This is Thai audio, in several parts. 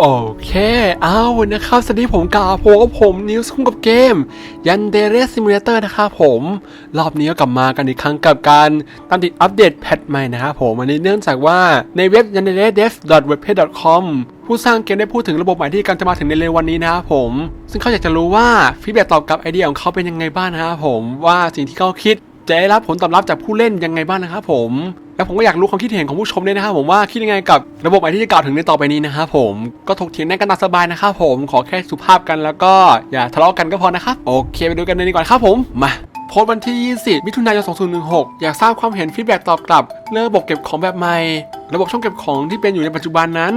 โอเค เอานะครับ สวัสดีผมกาโพกับผมนิวส์คุ้มกับเกม ยันเดเรสซิมูเลเตอร์นะครับผม รอบนี้ก็กลับมากันอีกครั้งกับการตามติดอัปเดตแพทใหม่นะครับผมอันนี้เนื่องจากว่าในเว็บ y a n d e r e d e v w e b p a g e c o m ผู้สร้างเกมได้พูดถึงระบบใหม่ที่กำลังจะมาถึงในเร็ววันนี้นะครับผม ซึ่งเขาอยากจะรู้ว่าฟีดแบ็ตอบกับไอเดียของเขาเป็นยังไงบ้างนะครับผมว่าสิ่งที่เขาคิดจะได้รับผลตอบรับจากผู้เล่นยังไงบ้างนะครับผม แล้วผมก็อยากรู้ความคิดเห็นของผู้ชมด้วยนะครับผมว่าคิดยังไงกับระบบใหม่ที่จะกล่าวถึงในต่อไปนี้นะครับผมก็ถกเถียงได้กันตามสบายนะครับผมขอแค่สุภาพกันแล้วก็อย่าทะเลาะกันก็พอนะครับโอเคไปดูกันเลยดีกว่าครับผมมาโพสต์วันที่ 20 มิถุนายน 2016 อยากทราบความเห็นฟีดแบ็กตอบกลับเรื่องระบบเก็บของแบบใหม่ ระบบช่องเก็บของที่เป็นอยู่ในปัจจุบันนั้น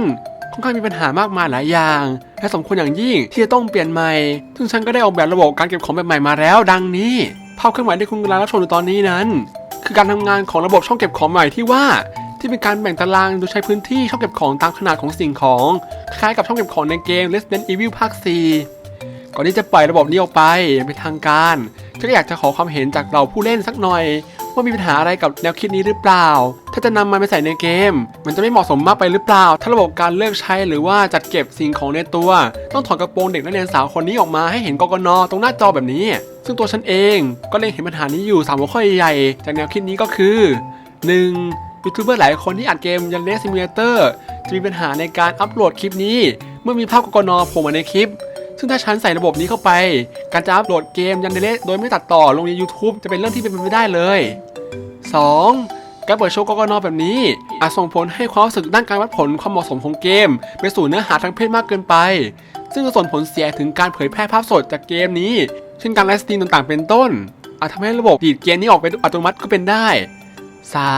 ค่อนข้างมีปัญหามากมายหลายอย่าง และสมควรอย่างยิ่งที่จะต้องเปลี่ยนใหม่ ซึ่งฉันก็ได้ออกแบบระบบการเก็บของแบบใหม่มาแล้ว ดังนี้ ภาพเคลื่อนไหวที่คุณกำลังรับชมอยู่ตอนนี้นั้น คือการทำงานของระบบช่องเก็บของใหม่ที่ว่า ที่เป็นการแบ่งตารางโดยใช้พื้นที่ช่องเก็บของตามขนาดของสิ่งของ คล้ายกับช่องเก็บของในเกม Resident Evil ภาค 4 ก่อนที่จะปล่อยระบบนี้ออกไปเป็นทางการฉันก็อยากจะขอความเห็นจากเราผู้เล่นสักหน่อย ว่ามีปัญหาอะไรกับแนวคิดนี้หรือเปล่า ถ้าจะนำมันไปใส่ในเกม มันจะไม่เหมาะสมมากไปหรือเปล่า ถ้าระบบการเลือกใช้หรือว่าจัดเก็บสิ่งของในตัว ต้องถอดกระโปรงเด็กนักเรียนสาวคนนี้ออกมาให้เห็นกกนตรงหน้าจอแบบนี้ ซึ่งตัวฉันเองก็เล็งเห็นปัญหานี้อยู่สามหัวข้อใหญ่จากแนวคิดนี้ก็คือ 1. ยูทูบเบอร์หลายคนที่อัดเกมยันเลสซิมูเลเตอร์จะมีปัญหาในการอัปโหลดคลิปนี้ เมื่อมีภาพกกนโผล่มาในคลิป ซึ่งถ้าฉันใส่ระบบนี้เข้าไป การจะอัปโหลดเกมยันเดเลโดยไม่ตัดต่อลงใน YouTube จะเป็นเรื่องที่เป็นไปไม่ได้เลย 2. การเปิดโชว์กกนแบบนี้ อาจส่งผลให้ความรู้สึกด้านการวัดผลความเหมาะสมของเกม ไปสู่เนื้อหาทางเพศมากเกินไป ซึ่งจะส่งผลเสียถึงการเผยแพร่ภาพสดจากเกมนี้ เช่นการไลฟ์สตรีมต่างๆ เป็นต้น อาจทำให้ระบบดีดเกมนี้ออกเป็นอัตโนมัติก็เป็นได้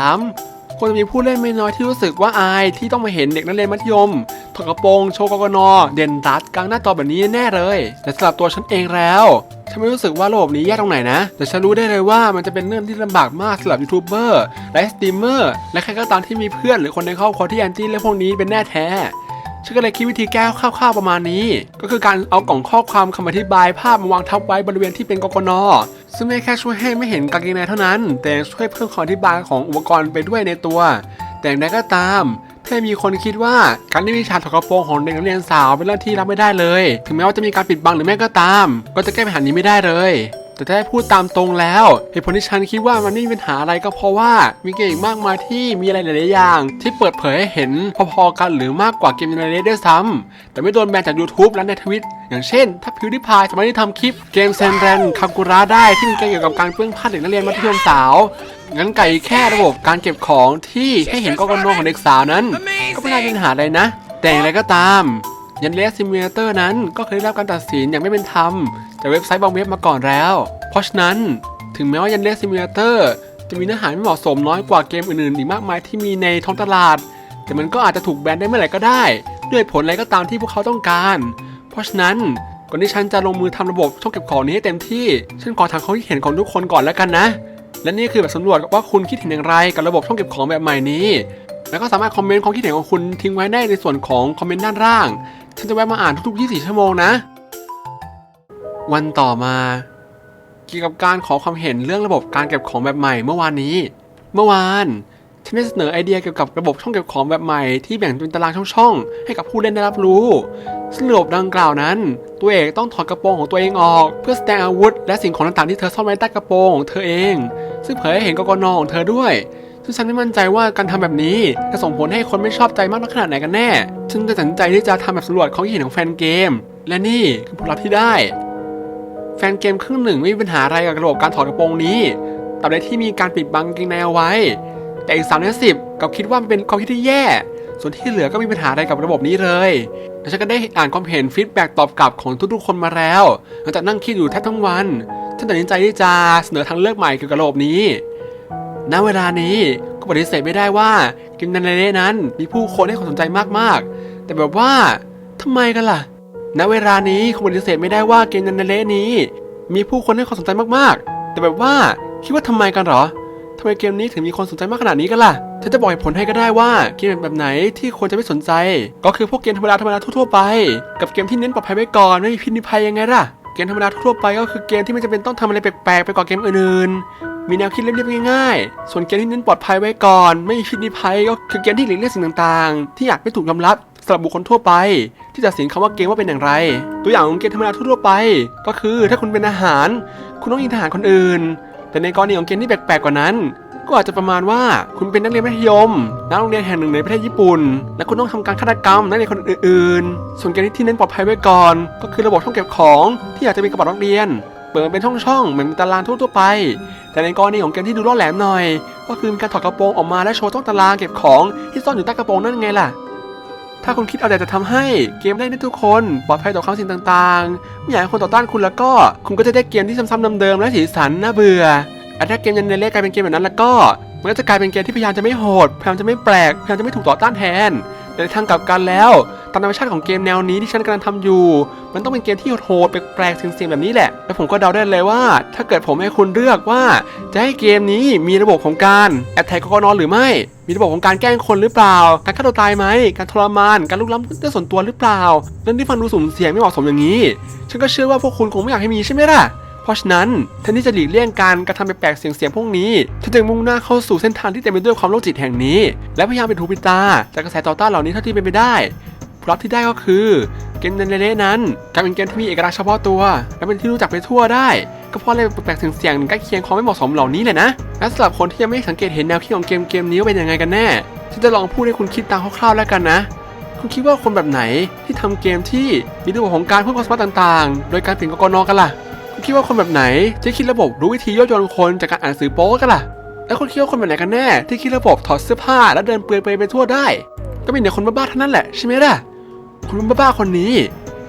3. ควรจะมีผู้เล่นไม่น้อยที่รู้สึกว่าอายที่ต้องมาเห็นเด็กนักเรียนมัธยม ถอดกระโปรงโชว์กกนเด่นรัดกลางหน้าจอแบบนี้แน่เลย แต่สำหรับตัวฉันเองแล้วฉันไม่รู้สึกว่าระบบนี้แย่ตรงไหนนะ แต่ฉันรู้ได้เลยว่ามันจะเป็นเรื่องที่ลำบากมากสำหรับยูทูบเบอร์และสตรีมเมอร์และใครก็ตามที่มีเพื่อนหรือคนในครอบครัวที่แอนตี้เรื่องพวกนี้เป็นแน่แท้ฉันก็เลยคิดวิธีแก้คร่าวๆประมาณนี้ ก็คือการเอากล่องข้อความคำอธิบายภาพมาวางทับไว้บริเวณที่เป็นกกนซึ่งไม่แค่ช่วยให้ไม่เห็นกางเกงในเท่านั้น แต่ยังช่วยเพิ่มคำอธิบายของอุปกรณ์ไปด้วยในตัว แต่อย่างไรก็ตาม ถ้ามีคนคิดว่าการที่มีฉากถอดกระโปรงของเด็กนักเรียนสาวเป็นเรื่องที่รับไม่ได้เลย ถึงแม้ว่าจะมีการปิดบังหรือไม่ก็ตาม ก็จะแก้ปัญหานี้ไม่ได้เลยแต่ถ้าพูดตามตรงแล้วเหตุผลที่ฉันคิดว่ามันไม่มีปัญหาอะไรก็เพราะว่ามีเกมอีกมากมายที่มีอะไรหลาย ๆ อย่าง ที่เปิดเผยให้เห็นพอ ๆ กันหรือมากกว่าเกมในเรดด้วยซ้ำแต่ไม่โดนแบนจาก YouTube และในทวิตอย่างเช่น ถ้าพิวดิพายสามารถที่ทำคลิปเกมเซนแรนคากุระได้ที่มีเกมเกี่ยวกับการเปลื้องผ้าเด็กนักเรียนมัธยมสาว งั้นไก่แค่ระบบการเก็บของที่ให้เห็นกกนของเด็กสาวนั้น ก็ไม่น่ามีปัญหาอะไรนะ แต่อย่างไรก็ตาม ยันเลสซิมูเลเตอร์นั้นก็เคยได้รับการตัดสินอย่างไม่เป็นธรรมจากเว็บไซต์บางเว็บมาก่อนแล้ว เพราะฉะนั้นถึงแม้ว่ายันเลสซิมูเลเตอร์จะมีเนื้อหาไม่เหมาะสมน้อยกว่าเกมอื่นๆอีกมากมายที่มีในท้องตลาด แต่มันก็อาจจะถูกแบนได้เมื่อไหร่ก็ได้ ด้วยผลอะไรก็ตามที่พวกเขาต้องการ เพราะฉะนั้นก่อนที่ฉันจะลงมือทำระบบช่องเก็บของนี้ให้เต็มที่ ฉันขอถามความคิดเห็นของทุกคนก่อนแล้วกันนะ และนี่คือแบบสำรวจว่าคุณคิดเห็นอย่างไรกับระบบช่องเก็บของแบบใหม่นี้ แล้วก็สามารถคอมเมนต์ความคิดเห็นของคุณทิ้งไว้ได้ในส่วนของคอมเมนต์ด้านล่าง ฉันจะแวะมาอ่านทุกๆ 24 ชั่วโมงนะ วันต่อมา เกี่ยวกับการขอความเห็นเรื่องระบบการเก็บของแบบใหม่เมื่อวานนี้ เมื่อวานฉันได้เสนอไอเดียเกี่ยวกับระบบช่องเก็บของแบบใหม่ที่แบ่งเป็นตารางช่องๆให้กับผู้เล่นได้รับรู้ ซึ่งระบบดังกล่าวนั้น ตัวเอกต้องถอดกระโปรงของตัวเองออก เพื่อแสดงอาวุธ และสิ่งของต่างๆที่เธอซ่อนไว้ใต้กระโปรงของเธอเอง ซึ่งเผยให้เห็นกกนของเธอด้วยซึ่งฉันไม่มั่นใจว่าการทำแบบนี้จะส่งผลให้คนไม่ชอบใจมากน้อยขนาดไหนกันแน่ ฉันจะตัดสินใจที่จะทำแบบสำรวจความคิดเห็นของแฟนเกม และนี่คือผลลัพธ์ที่ได้ แฟนเกมครึ่งหนึ่งไม่มีปัญหาอะไรกับระบบการถอดกระโปรงนี้ตราบใดที่มีการปิดบังกางเกงในเอาไว้ แต่อีกสามในสิบกลับคิดว่ามันเป็นความคิดที่แย่ ส่วนที่เหลือก็มีปัญหาอะไรกับระบบนี้เลยและฉันก็ได้อ่านความเห็นฟีดแบ็กตอบกลับของทุกๆคนมาแล้วหลังจากนั่งคิดอยู่แทบทั้งวันฉันตัดสินใจที่จะเสนอทางเลือกใหม่เกี่ยวกับระบบนี้ณเวลานี้ก็ปฏิเสธไม่ได้ว่าเกมนันเล่นั้นมีผู้คนให้ความสนใจมากๆ แต่แบบว่าทำไมกันล่ะ ณเวลานี้คงปฏิเสธไม่ได้ว่าเกมนันเล่นี้ มีผู้คนให้ความสนใจมากๆ แต่แบบว่าคิดว่าทำไมกันหรอ ทำไมเกมนี้ถึงมีคนสนใจมากขนาดนี้กันล่ะ ฉันจะบอกเหตุผลให้ก็ได้ว่าเกมแบบไหนที่ควรจะไม่สนใจ ก็คือพวกเกมธรรมดาธรรมดาทั่วๆไป กับเกมที่เน้นปลอดภัยไว้ก่อนไม่มีพิษมีภัยยังไงล่ะ เกมธรรมดาทั่วๆไปก็คือเกมที่ไม่จำเป็นต้องทำอะไรแปลกๆไปกว่าเกมอื่นๆ มีแนวคิดเรียบๆง่ายๆ ส่วนเกมที่เน้นปลอดภัยไว้ก่อน ไม่มีพิษมีภัยก็คือเกมที่หลีกเลี่ยงสิ่งต่างๆ ที่อยากไม่ถูกยอมรับสำหรับบุคคลทั่วไป ที่จะสินคำว่าเกมว่าเป็นอย่างไร ตัวอย่างของเกมธรรมดาทั่วๆไป ก็คือถ้าคุณเป็นอาหาร คุณต้องยิงทหารคนอื่น แต่ในกรณีของเกมที่แปลกๆกว่านั้น ก็อาจจะประมาณว่าคุณเป็นนักเรียนมัธยมนักโรงเรียนแห่งหนึ่งในประเทศญี่ปุ่น และคุณต้องทำการฆาตกรรมนักเรียนคนอื่นๆ ส่วนเกมที่เน้นปลอดภัยไว้ก่อน ก็คือระบบช่องเก็บของที่อาจจะเป็นกระเป๋านักเรียนเปิดมเป็นช่องๆเหมือนตารางทั่วๆไป แต่ในกรณีของเกมที่ดูล่อแหลมหน่อย ก็คือการถอดกระโปรงออกมาและโชว์ช่องตารางเก็บของที่ซ่อนอยู่ใต้กระโปรงนั่นไงล่ะ ถ้าคุณคิดเอาแต่จะทำให้เกมได้ด้ทุกคนปลอดภัยต่อความสิ่งต่างๆ ไม่อยากให้คนต่อต้านคุณแล้วก็ คุณก็จะได้เกมที่ซ้ำๆเดิมๆและสีสันน่าเบื่อแต่ถ้าเกมยันเนเล่กลายเป็นเกมแบบนั้นแล้วก็มันก็จะกลายเป็นเกมที่พยายามจะไม่โหดพยายามจะไม่แปลกพยายามจะไม่ถูกต่อต้านแทน ในทางกลับกันแล้วตามธรรมชาติของเกมแนวนี้ที่ฉันกำลังทำอยู่ มันต้องเป็นเกมที่โหดแปลกๆเสียงๆแบบนี้แหละ แล้วผมก็เดาได้เลยว่า ถ้าเกิดผมให้คุณเลือกว่า จะให้เกมนี้มีระบบของการแอบแท็กกนอนหรือไม่ มีระบบของการแกล้งคนหรือเปล่า การฆ่าตัวตายไหม การทรมาน การลุกล้ำเรื่องส่วนตัวหรือเปล่าเรื่องที่ฟังดูสุ่มเสี่ยงไม่เหมาะสมอย่างนี้ ฉันก็เชื่อว่าพวกคุณคงไม่อยากให้มีใช่ไหมล่ะ ราะฉะนั้นแทนที่จะหลีกเลี่ยงการกระทำแปลกๆเสียงๆพวกนี้ฉันจึงมุ่งหน้าเข้าสู่เส้นทางที่เต็มไปด้วยความโรคจิตแห่งนี้ และพยายามเป็นหูป็นตาจากกระแสต่อต้านเหล่านี้เท่าที่เป็นไปได้ผลลัพธ์ที่ได้ก็คือเกมในเล่นั้นกลายเป็นเกมที่มีเอกลักษณ์เฉพาะตัว และเป็นที่รู้จักไปทั่วได้ ก็เพราะอะไรแปลกๆเสียงๆใกล้เคียงความไม่เหมาะสมเหล่านี้แหละนะและสำหรับคนที่ยังไม่สังเกตเห็นแนวคิดของเกมเกมนี้ว่าเป็นยังไงกันแน่ฉันจะลองพูดให้คุณคิดตามคร่าวๆแล้วกันนะคุณคิดว่าคนแบบไหนที่ทำเกมที่มีระบบของการเพิ่มความสามารถต่างๆ โดยการเปลี่ยนกกนกันล่ะ คิดว่าคนแบบไหนที่คิดระบบรู้วิธีย่อโยนคนจากการอ่านสือโป๊กันล่ะ แล้วคุณคิดว่าคนแบบไหนกันแน่ ที่คิดระบบถอดเสื้อผ้าแล้วเดินเปลือยไปทั่วได้ ก็มีแต่คนบ้าๆเท่านั้นแหละใช่ไหมล่ะคุณบ้าๆคนนี้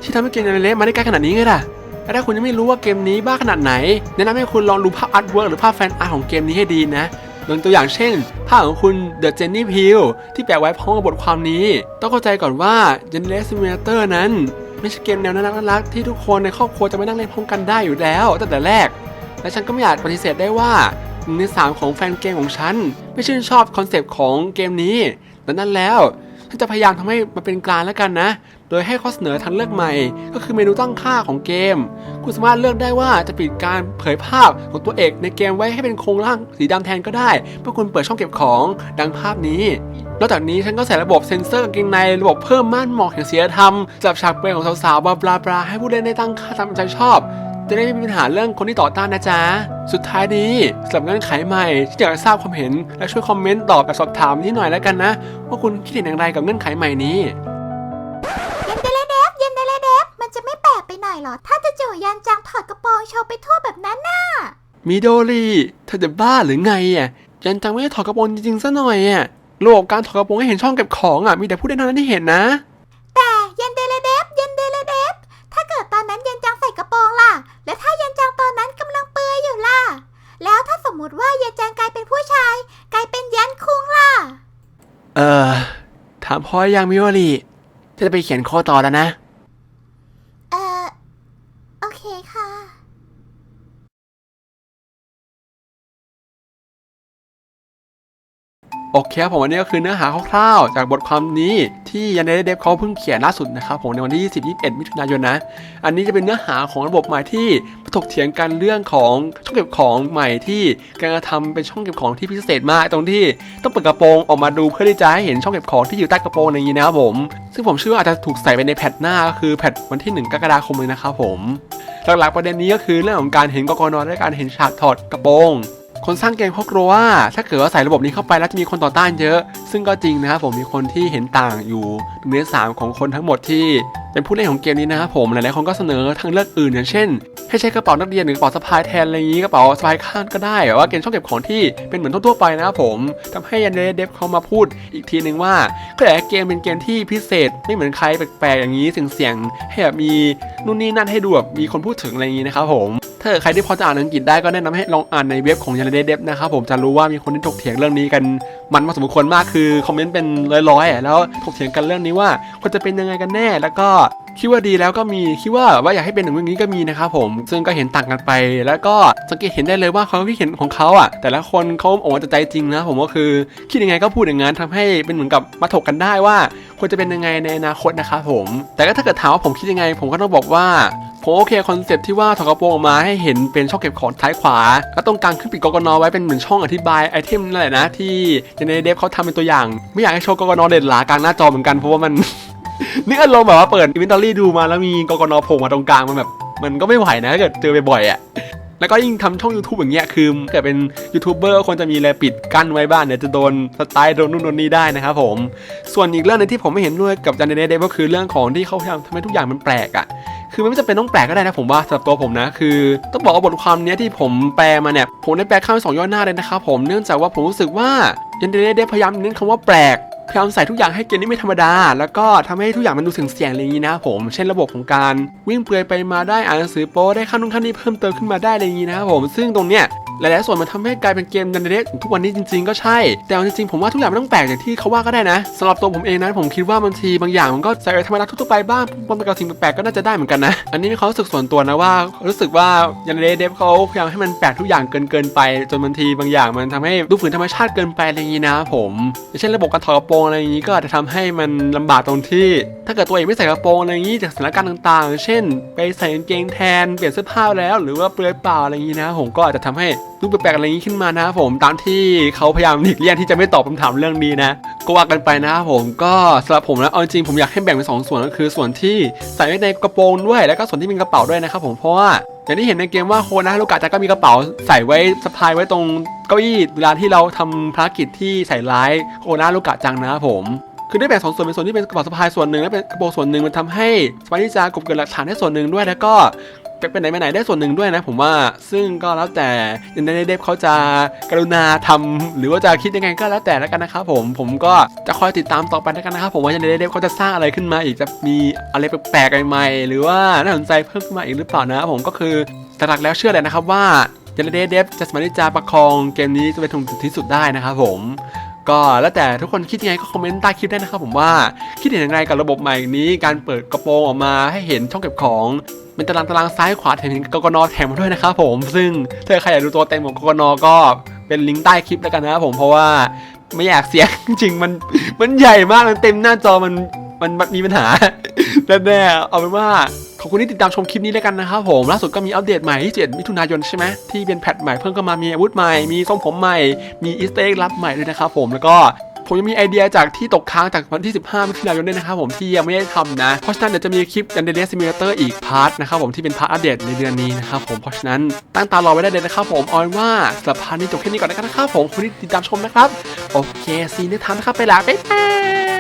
ที่ทำให้เกมในเละมาได้ไกลขนาดนี้ไงล่ะและถ้าคุณยังไม่รู้ว่าเกมนี้บ้าขนาดไหนแนะนำให้คุณลองดูภาพอาร์ตเวิร์กหรือภาพแฟนอาร์ตของเกมนี้ให้ดีนะยกตัวอย่างเช่น ภาพของคุณ The Jenny p e e l ที่แปะไว้พร้อมกับบทความนี้ ต้องเข้าใจก่อนว่า Generate Simulator นั้น ไม่ใช่เกมแนวน่ารักน่ารักที่ทุกคนในครอบครัวจะมานั่งเล่นพร้อมกันได้อยู่แล้วตั้งแต่แรก และฉันก็ไม่อาจปฏิเสธได้ว่าหนึ่งในสามของแฟนเกมของฉัน ไม่ชื่นชอบคอนเซปต์ของเกมนี้ดังนั้นแล้วฉันจะพยายามทำให้มันเป็นกลางแล้วกันนะ โดยให้ข้อเสนอทางเลือกใหม่ ก็คือเมนูตั้งค่าของเกม คุณสามารถเลือกได้ว่าจะปิดการเผยภาพของตัวเอกในเกมไว้ให้เป็นโครงร่างสีดำแทนก็ได้เพื่อคุณเปิดช่องเก็บของดังภาพนี้ นอกจากนี้ฉันก็ใส่ระบบเซ็นเซอร์กางเกงในระบบเพิ่มม่านหมอกแห่งศีลธรรมสำหรับฉากเปลือยของสาวๆบลาบลาบลาให้ผู้เล่นได้ตั้งค่าตามใจชอบ จะได้ไม่มีปัญหาเรื่องคนที่ต่อต้านนะจ๊ะ สุดท้ายนี้สำหรับเงื่อนไขใหม่ที่อยากจะทราบความเห็นและช่วยคอมเมนต์ตอบแบบสอบถามนิดหน่อยแล้วกันนะ ว่าคุณคิดเห็นอย่างไรกับเงื่อนไขใหม่นี้ยันเดเลเดฟยันเดเลเดฟมันจะไม่แปลกไปหน่อยเหรอ ถ้าจะจู่ๆยันจังถอดกระโปรงโชว์ไปทั่วแบบนั้นน่ะมิโดริเธอจะบ้าหรือไงอะยันจังไม่ได้ถอดกระโปรงจริงๆซะหน่อยอะ ระบบการถอดกระโปรงให้เห็นช่องเก็บของอะมีแต่ผู้เล่นเท่านั้นที่เห็นนะ แต่ยันเดเลเดฟยันเดเลเดฟถ้าเกิดตอนนั้นยันจังใส่กระโปรงล่ะ และถ้ายันจังตอนนั้นกำลังเปลือยอยู่ล่ะ แล้วถ้าสมมุติว่ายันจังกลายเป็นผู้ชาย กลายเป็นยันคุงล่ะ เออถามพ่อยังมิโดริจะไปเขียนข้อต่อแล้วนะ เออโอเคค่ะ โอเคครับผมวันนี้ก็คือเนื้อหาคร่าวๆ จากบทความนี้ที่ยันเดเดฟเขาเพิ่งเขียนล่าสุดนะครับผมในวันที่ 20 21 มิถุนายนนะ อันนี้จะเป็นเนื้อหาของระบบใหม่ที่ถกเถียงกันเรื่องของช่องเก็บของใหม่ที่กำลังจะทำเป็นช่องเก็บของที่พิเศษมากตรงที่ต้องเปิดกระโปรงออกมาดูเพื่อที่จะให้เห็นช่องเก็บของที่อยู่ใต้กระโปรงอย่างนี้นะครับผม ซึ่งผมเชื่อว่าอาจจะถูกใส่ไปในแพทหน้าก็คือแพทวันที่ 1 กรกฎาคมเลยนะครับผมหลักๆประเด็นนี้ก็คือเรื่องของการเห็นกกนและการเห็นฉากถอดกระโปรง คนสร้างเกมเขากลัวว่า ถ้าเกิดว่าใส่ระบบนี้เข้าไปแล้วจะมีคนต่อต้านเยอะ ซึ่งก็จริงนะครับผมมีคนที่เห็นต่างอยู่หนึ่งในสามของคนทั้งหมดที่เป็นผู้เล่นของเกมนี้นะครับผมหลายๆคนก็เสนอทางเลือกอื่นอย่างเช่น ให้ใช้กระเป๋านักเรียนหรือกระเป๋าสะพายแทนอะไรอย่างนี้กระเป๋าสะพายข้างก็ได้แบบว่าเกมช่องเก็บของที่เป็นเหมือนทั่วๆไปนะครับผมทำให้ยันเดฟเขามาพูดอีกทีนึงว่าก็อยากให้เกมเป็นเกมที่พิเศษไม่เหมือนใครแปลกๆอย่างนี้เสียงๆให้แบบมีนู่นนี่นั่นให้ดูแบบมีคนพูดถึงอะไรอย่างนี้นะครับผม ถ้าเกิดใครที่พอจะอ่านอังกฤษได้ก็แนะนำให้ลองอ่านในเว็บของยันเดเดฟนะครับผมจะรู้ว่ามีคนที่ถกเถียงเรื่องนี้กันมันพอสมควรมากคือคอมเมนต์เป็นร้อยๆแล้วถกเถียงกันเรื่องนี้ว่าควรจะเป็นยังไงกันแน่ แล้วก็คิดว่าดีแล้วก็มีคิดว่าว่าอยากให้เป็นอย่างนี้ก็มีนะครับผม ซึ่งก็เห็นต่างกันไป แล้วก็สังเกตเห็นได้เลยว่าความคิดเห็นของเขาอะ แต่ละคนเขาออกมาจากใจจริงนะผมก็คือคิดยังไงก็พูดอย่างนั้นทำให้เป็นเหมือนกับมาถกกันได้ว่าควรจะเป็นยังไงในอนาคตนะครับผม แต่ก็ถ้าเกิดถามว่าผมคิดยังไง ผมก็ต้องบอกว่า ผมโอเคคอนเซปที่ว่าถอดกระโปรงออกมาให้เห็นเป็นช่องเก็บของท้ายขวา แล้วตรงกลางขึ้นปิดกกนไว้เป็นเหมือนช่องอธิบายไอเทมนั่นแหละนะที่ในเดฟเขาทำเป็นตัวอย่าง ไม่อยากให้โชว์กกนเด่นหลากลางหน้าจอเหมือนกันเพราะว่ามันนี่อารมณ์แบบว่าเปิดอินเวนทอรี่ดูมาแล้วมีกกนโผล่มาตรงกลางมันแบบ มันก็ไม่ไหวนะถ้าเกิดเจอบ่อยๆอะแล้วก็ยิ่งทำช่อง YouTube อย่างเงี้ยคือเกิดเป็นยูทูบเบอร์ควรจะมีอะไรปิดกั้นไว้บ้างเนี่ยจะโดนสไตล์โดนนู่นโดนนี่ได้นะครับผม ส่วนอีกเรื่องหนึงที่ผมไม่เห็นด้วยกับจันเดเดก็คือเรื่องของที่เขาพยายามทำให้ทุกอย่างมันแปลกอะ คือไม่จำเป็นต้องแปลกก็ได้นะผมว่าสำหรับตัวผมนะคือต้องบอกว่าบทความนี้ที่ผมแปลมาเนี่ยผมได้แปลข้ามสองย่อหน้าเลยนะครับผมเนื่องจากว่าผมรู้สึกว่ายันเดเดพยายามเน้นคำว่าแปลกพยายามใส่ทุกอย่างให้เกมนี้ไม่ธรรมดา แล้วก็ทำให้ทุกอย่างมันดูเสียงเสียงอะไรอย่างนี้นะผม เช่นระบบของการวิ่งเปลือยไปมาได้อ่านหนังสือโป้ได้ขั้นนู่นขั้นนี้เพิ่มเติมขึ้นมาได้อะไรอย่างนี้นะครับผม ซึ่งตรงเนี้ย หลายๆส่วนมันทำให้กลายเป็นเกมดันเดถึงทุกวันนี้จริง ๆ ก็ใช่ แต่จริงๆผมว่าทุกอย่างไม่ต้องแปลกอย่างที่เขาว่าก็ได้นะสำหรับตัวผมเองนะผมคิดว่าบางทีบางอย่างมันก็ใส่ธรรมดาทั่วๆไปบ้างปนไปกับสิ่งแปลกๆก็น่าจะได้เหมือนกันนะ อันนี้มีความรู้สึกส่วนตัวนะว่า รู้สึกว่ายันเดเดฟเขาพยายามให้มันแปลกทุกอย่างเกินเกินๆไป จนบางทีบางอย่างมันทำให้ดูฝืนธรรมชาติเกินไปอะไรอย่างนี้นะ ผมอย่างเช่นระบบการถอดกระโปรงอะไรอย่างนี้ก็อาจจะทำให้มันลำบากตรงที่ ถ้าเกิดตัวเองไม่ใส่กระโปรงอะไรอย่างนี้จากสถานการณ์ต่างๆ เช่น ไปใส่กางเกงแทนเปลี่ยนเสื้อผ้าแล้ว หรือว่าเปลือยเปล่าอะไรอย่างนี้นะ ผมก็อาจจะทำให้ รูปแปลกๆอะไรนี้ขึ้นมานะครับผมตามที่เขาพยายามหลีกเลี่ยงที่จะไม่ตอบคำถามเรื่องนี้นะก็ว่ากันไปนะครับผมก็สำหรับผมนะเอาจริงผมอยากให้แบ่งเป็นสองส่วนก็คือส่วนที่ใส่ไว้ในกระโปรงด้วยแล้วก็ส่วนที่เป็นกระเป๋าด้วยนะครับผมเพราะว่าอย่างที่เห็นในเกมว่าโคนะลูกกาจะก็มีกระเป๋าใส่ไว้สะพายไว้ตรงเก้าอี้เวลาที่เราทำภารกิจที่ใส่ร้ายโคนะลูกกาจังนะครับผมคือได้แบ่งสองส่วนเป็นส่วนที่เป็นกระเป๋าสะพายส่วนหนึ่งและเป็นกระโปรงส่วนหนึ่งมันทำให้สามารถที่จะกบเกินหลักฐานได้ส่วนหนึ่งด้วยแล้วก็ ไปไหนมาไหนได้ส่วนหนึ่งด้วยนะ ผมว่าซึ่งก็แล้วแต่ยันเดฟเขาจะกรุณาทำหรือว่าจะคิดยังไงก็แล้วแต่แล้วกันนะครับผมผมก็จะคอยติดตามต่อไปแล้วกันนะครับผมว่ายันเดฟเขาจะสร้างอะไรขึ้นมาอีกจะมีอะไรแปลกๆใหม่ๆหรือว่าน่าสนใจเพิ่มขึ้นมาอีกหรือเปล่านะผมก็คือหลักแล้วเชื่อเลยนะครับว่ายันเดฟจะสามารถที่จะประคองเกมนี้จะไปถึงจุดที่สุดได้นะครับผม ก็แล้วแต่ทุกคนคิดยังไงก็คอมเมนต์ใต้คลิปได้นะครับผมว่าคิดเห็นอย่างไรกับระบบใหม่นี้ การเปิดกระโปรงออกมาให้เห็นช่องเก็บของเป็นตารางตารางซ้ายขวาแถมกกนแถมมาด้วยนะครับผมซึ่งถ้าใครอยากดูตัวเต็มของกกนก็เป็นลิงก์ใต้คลิปแล้วกันนะครับผมเพราะว่าไม่อยากเสียงจริงมันมันใหญ่มากมันเต็มหน้าจอมันมันมีปัญหา แน่ๆเอาเป็นว่าขอบคุณที่ติดตามชมคลิปนี้แล้วกันนะครับผมล่าสุดก็มีอัปเดตใหม่ที่7มิถุนายนใช่ไหมที่เป็นแพทใหม่เพิ่มเข้ามามีอาวุธใหม่มีทรงผมใหม่มีอีสเต็กลับใหม่ด้วยนะครับผมแล้วก็ผมยังมีไอเดียจากที่ตกค้างจากวันที่ 15มิถุนายนด้วยนะครับผมที่ยังไม่ได้ทำนะ เพราะฉะนั้นเดี๋ยวจะมีคลิป a n d e r Simulator มิเลเตอร์อีกพาร์ทนะครับผมที่เป็นพาร์ทอัปเดตในเดือนนี้นะครับผมเพราะฉะนั้นตั้งตารอไว้ได้เลยนะครับผมเอาเป็นว่าสำหรับพาร์ทนี้จบแค่นี้ก่อนนะครับผมคุณที่ติดตามชมนะครับโอเคซีนได้ทำนะครับไปละบ๊ายบาย